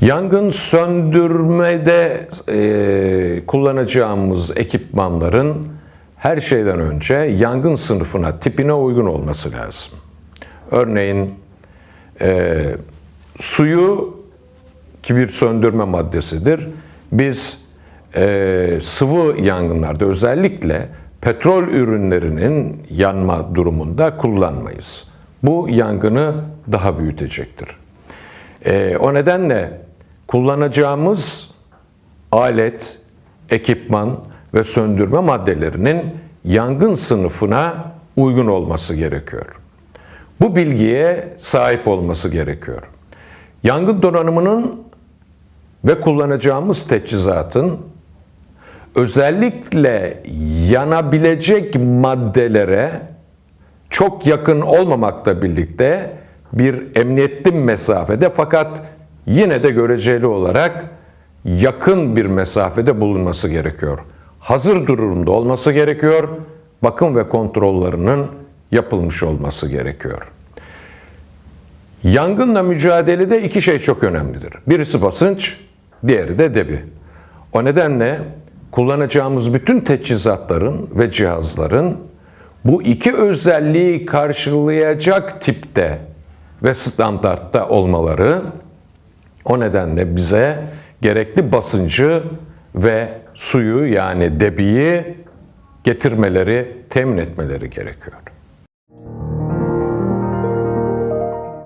Yangın söndürmede e, kullanacağımız ekipmanların her şeyden önce yangın sınıfına, tipine uygun olması lazım. Örneğin e, suyu ki bir söndürme maddesidir. Biz e, sıvı yangınlarda özellikle petrol ürünlerinin yanma durumunda kullanmayız. Bu yangını daha büyütecektir. E, o nedenle kullanacağımız alet, ekipman ve söndürme maddelerinin yangın sınıfına uygun olması gerekiyor. Bu bilgiye sahip olması gerekiyor. Yangın donanımının ve kullanacağımız teçhizatın özellikle yanabilecek maddelere çok yakın olmamakla birlikte bir emniyetli mesafede fakat yine de göreceli olarak yakın bir mesafede bulunması gerekiyor. Hazır durumda olması gerekiyor. Bakım ve kontrollerinin yapılmış olması gerekiyor. Yangınla mücadelede iki şey çok önemlidir. Birisi basınç, diğeri de debi. O nedenle kullanacağımız bütün teçhizatların ve cihazların bu iki özelliği karşılayacak tipte ve standartta olmaları o nedenle bize gerekli basıncı ve suyu yani debiyi getirmeleri, temin etmeleri gerekiyor.